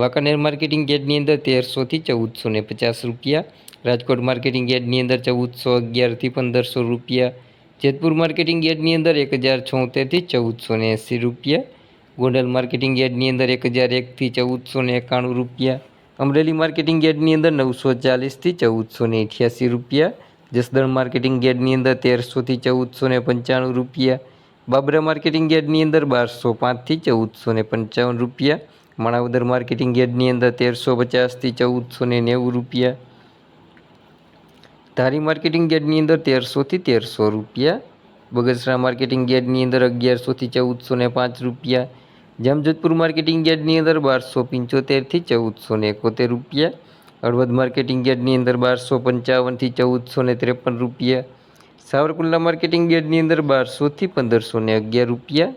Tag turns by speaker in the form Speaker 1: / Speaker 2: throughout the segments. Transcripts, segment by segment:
Speaker 1: Wankaner marketing યાર્ડની અંદર તેરસોથી ચૌદસો ને પચાસ રૂપિયા, રાજકોટ માર્કેટિંગ યાર્ડની અંદર ચૌદસો અગિયારથી પંદરસો રૂપિયા, જેતપુર માર્કેટિંગ યાર્ડની અંદર એક હજાર છોતેરથી ચૌદસો ને એંસી રૂપિયા, ગોંડલ માર્કેટિંગ યાર્ડની અંદર એક હજાર એકથી ચૌદસો ને એકાણું રૂપિયા, અમરેલી માર્કેટિંગ યાર્ડની અંદર નવસો ચાલીસથી ચૌદસો ને અઠ્યાસી રૂપિયા, જસદણ માર્કેટિંગ યાર્ડની અંદર તેરસોથી ચૌદસો ને પંચાણું રૂપિયા, બાબરા માર્કેટિંગ યાર્ડની અંદર બારસો પાંચથી ચૌદસો ને પંચાવન રૂપિયા માણાવદર માર્કેટિંગ યાર્ડની અંદર તેરસો પચાસથી ચૌદસો ને નેવું રૂપિયા. ધારી માર્કેટિંગ યાર્ડની અંદર તેરસોથી તેરસો રૂપિયા. બગસરા માર્કેટિંગ યાર્ડની અંદર અગિયારસોથી ચૌદસો ને પાંચ રૂપિયા. જામજોધપુર માર્કેટિંગ યાર્ડની અંદર બારસો પંચોતેરથી ચૌદસો ને એકોતેર રૂપિયા. હળવદ માર્કેટિંગ યાર્ડની અંદર બારસો પંચાવનથી ચૌદસો ને ત્રેપન રૂપિયા. સાવરકુંડલા માર્કેટિંગ યાર્ડની અંદર બારસોથી પંદરસો ને અગિયાર રૂપિયા.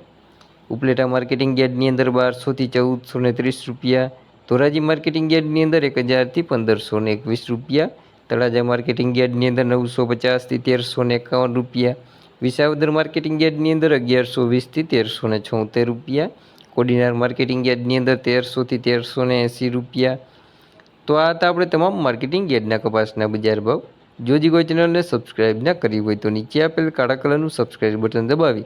Speaker 1: ઉપલેટા માર્કેટિંગ યાર્ડની અંદર બારસોથી ચૌદસો ને ત્રીસ રૂપિયા, ધોરાજી માર્કેટિંગ યાર્ડની અંદર એક હજારથી પંદરસો ને એકવીસ રૂપિયા, તળાજા માર્કેટિંગ યાર્ડની અંદર નવસો પચાસથી તેરસો ને એકાવન રૂપિયા, વિસાવદર માર્કેટિંગ યાર્ડની અંદર અગિયારસો વીસથી તેરસો ને છોતેર રૂપિયા, કોડીનાર માર્કેટિંગ યાર્ડની અંદર તેરસોથી તેરસો ને એંસી રૂપિયા. તો આ હતા આપણે તમામ માર્કેટિંગ યાર્ડના કપાસના બજાર ભાવ. જો હજી કોઈ ચેનલને સબસ્ક્રાઇબ ના કરી હોય તો નીચે આપેલ કાળા કલરનું સબસ્ક્રાઇબ બટન દબાવી